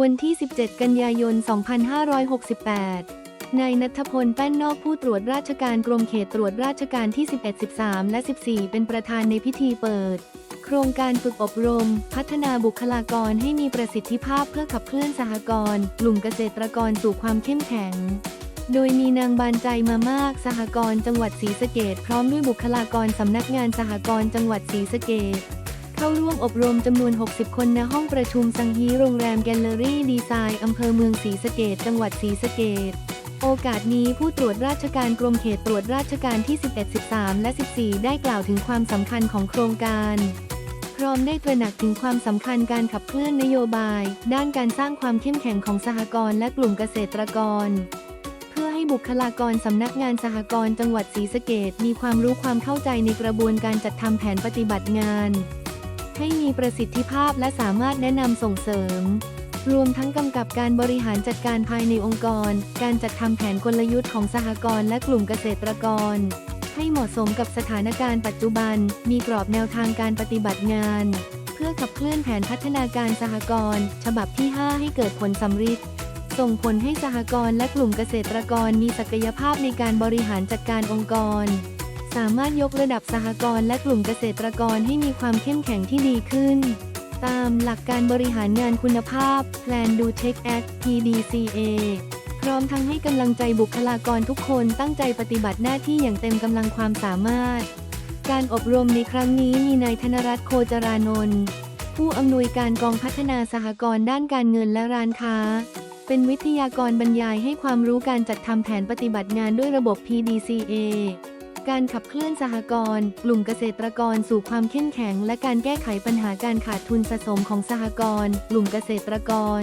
วันที่ 17 กันยายน 2568 นายนัทพล แป้นนอกผู้ตรวจราชการกรมเขตตรวจราชการที่ 11 13 และ 14 เป็นประธานในพิธีเปิด โครงการฝึกอบรม พัฒนาบุคลากรให้มีประสิทธิภาพเพื่อขับเคลื่อนสหกรณ์กลุ่มเกษตรกรสู่ความเข้มแข็ง โดยมีนางบานใจมามาก สหกรณ์จังหวัดศรีสะเกดพร้อมด้วยบุคลากรสำนักงานสหกรณ์จังหวัดศรีสะเกด เข้าร่วมอบรมจำนวน 60 คนณห้องประชุมสังฮีโรงแรมแกลเลอรี่ดีไซน์อำเภอเมืองศรีสะเกดจังหวัดศรีสะเกดโอกาสนี้ผู้ตรวจราชการกรมเขตตรวจราชการที่ 11 13 และ 14 ได้กล่าวถึงความสำคัญของโครงการพร้อมได้ตระหนักถึงความสำคัญการขับเคลื่อนนโยบาย ด้านการสร้างความเข้มแข็งของสหกรณ์และกลุ่มเกษตรกร เพื่อให้บุคลากรสำนักงานสหกรณ์จังหวัดศรีสะเกดมีความรู้ความเข้าใจในกระบวนการจัดทำแผนปฏิบัติงาน ให้มีประสิทธิภาพและสามารถแนะนำส่งเสริม รวมทั้งกำกับการบริหารจัดการภายในองค์กร การจัดทำแผนกลยุทธ์ของสหกรณ์และกลุ่มเกษตรกร ให้เหมาะสมกับสถานการณ์ปัจจุบัน มีกรอบแนวทางการปฏิบัติงาน เพื่อขับเคลื่อนแผนพัฒนาการสหกรณ์ฉบับที่ 5 ให้เกิดผลสำฤทธิ์ส่งผลให้สหกรณ์และกลุ่มเกษตรกรมีศักยภาพในการบริหารจัดการองค์กร สามารถยกระดับสหกรณ์และกลุ่มเกษตรกรให้มีความเข้มแข็งที่ดีขึ้น ตามหลักการบริหารงานคุณภาพ Plan Do Take Act PDCA พร้อมทั้งให้กำลังใจบุคลากรทุกคนตั้งใจปฏิบัติหน้าที่อย่างเต็มกำลังความสามารถ การอบรมในครั้งนี้มีนายธนรัตน์โคจรานนท์ผู้อำนวยการกองพัฒนาสหกรณ์ด้านการเงินและร้านค้า เป็นวิทยากรบรรยายให้ความรู้การจัดทำแผนปฏิบัติงานด้วยระบบ PDCA การขับเคลื่อนสหกรณ์กลุ่มเกษตรกรสู่ความเข้มแข็ง และการแก้ไขปัญหาการขาดทุนสะสมของสหกรณ์กลุ่มเกษตรกร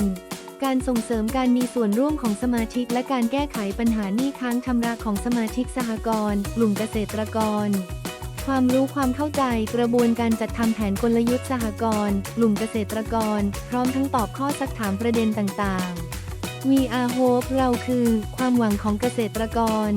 การส่งเสริมการมีส่วนร่วมของสมาชิก และการแก้ไขปัญหาหนี้ค้างชำระของสมาชิกสหกรณ์กลุ่มเกษตรกร ความรู้ความเข้าใจกระบวนการจัดทำแผนกลยุทธ์สหกรณ์กลุ่มเกษตรกร พร้อมทั้งตอบข้อสักถามประเด็นต่างๆ We are hope เราคือ ความหวังของเกษตรกร